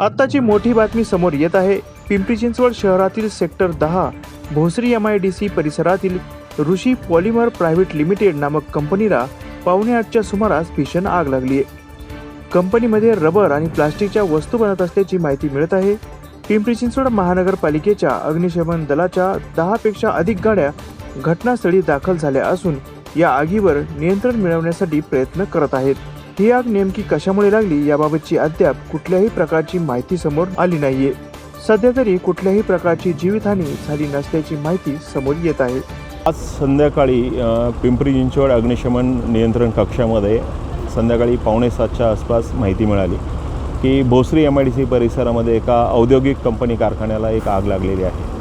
आत्ताची मोठी बातमी समोर येत आहे. पिंपरी चिंचवड शहरातील सेक्टर दहा Bhosari M I D C परिसरातील ऋषी पॉलिमर प्रायव्हेट लिमिटेड नामक कंपनीला पावणे आठच्या सुमारास भीषण आग लागली आहे. कंपनीमध्ये रबर आणि प्लास्टिकच्या वस्तू बनत असल्याची माहिती मिळत आहे. पिंपरी चिंचवड महानगरपालिकेच्या अग्निशमन दलाच्या दहापेक्षा अधिक गाड्या घटनास्थळी दाखल झाल्या असून या आगीवर नियंत्रण मिळवण्यासाठी प्रयत्न करत आहेत. ही आग नेमकी कशामुळे लागली याबाबतची अद्याप कुठल्याही प्रकारची माहिती समोर आली नाहीये. सध्या तरी कुठल्याही प्रकारची जीवितहानी झाली नसल्याची माहिती समोर येत आहे. आज संध्याकाळी पिंपरी चिंचवड अग्निशमन नियंत्रण कक्षामध्ये संध्याकाळी पावणे सातच्या आसपास माहिती मिळाली की Bhosari M I D C परिसरामध्ये एका औद्योगिक कंपनी कारखान्याला एक आग लागलेली आहे.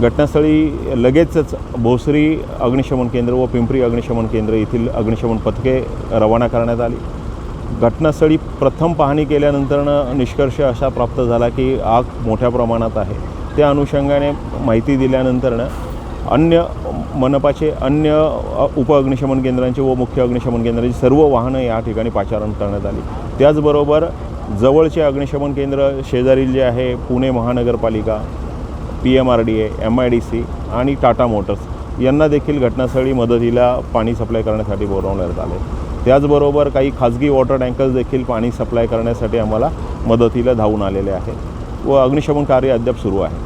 घटनास्थळी लगेचच भोसरी अग्निशमन केंद्र व पिंपरी अग्निशमन केंद्र येथील अग्निशमन पथके रवाना करण्यात आली. घटनास्थळी प्रथम पाहणी केल्यानंतरनं निष्कर्ष असा प्राप्त झाला की आग मोठ्या प्रमाणात आहे. त्या अनुषंगाने माहिती दिल्यानंतरनं अन्य मनपाचे अन्य उप अग्निशमन केंद्रांचे व मुख्य अग्निशमन केंद्रांची सर्व वाहनं या ठिकाणी पाचारण करण्यात आली. त्याचबरोबर जवळचे अग्निशमन केंद्र शेजारील जे आहे पुणे महानगरपालिका P M R D A M I D C आणि टाटा मोटर्स यांना देखील घटनास्थळी मदतीला पाणी सप्लाय करण्यासाठी बोलावण्यात आले. त्याचबरोबर काही खाजगी वॉटर टँकर्स देखील पाणी सप्लाय करण्यासाठी आम्हाला मदतीला धावून आलेले आहेत. व अग्निशमन कार्य अद्याप सुरू आहे.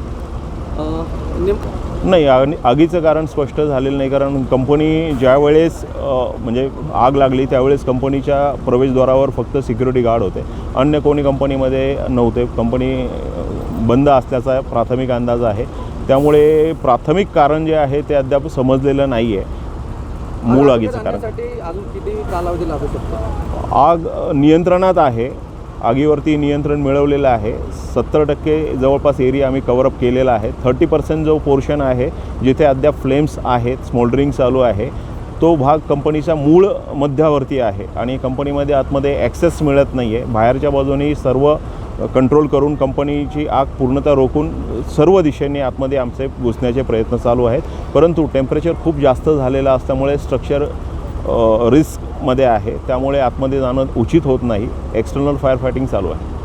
नाही आग आगीचं कारण स्पष्ट झालेलं नाही कारण कंपनी ज्यावेळेस म्हणजे आग लागली त्यावेळेस कंपनीच्या प्रवेशद्वारावर फक्त सिक्युरिटी गार्ड होते. अन्य कोणी कंपनीमध्ये नव्हते. कंपनी बंद असल्याचा प्राथमिक अंदाज आहे. त्यामुळे प्राथमिक कारण जे आहे ते अद्याप समजलेलं नाही आहे मूळ आगीचं कारण. आग नियंत्रणात आहे. आगीवरती नियंत्रण मिळवलेलं आहे. सत्तर टक्के जवळपास एरिया आम्ही कवरअप केलेला आहे. थर्टी पर्सेंट जो पोर्शन आहे जिथे अद्याप फ्लेम्स आहेत स्मोल्डरिंग चालू आहे तो भाग कंपनीचा मूळ मध्यावरती आहे. आणि कंपनीमध्ये आतमध्ये ॲक्सेस मिळत नाही आहे बाहेरच्या बाजूने सर्व कंट्रोल करून कंपनीची आग पूर्णतः रोखून सर्व दिशेने आतमध्ये आमचे घुसण्याचे प्रयत्न चालू आहेत. परंतु टेम्परेचर खूप जास्त झालेलं असल्यामुळे स्ट्रक्चर रिस्कमध्ये आहे. त्यामुळे आतमध्ये जाणं उचित होत नाही. एक्सटर्नल फायर फायटिंग चालू आहे.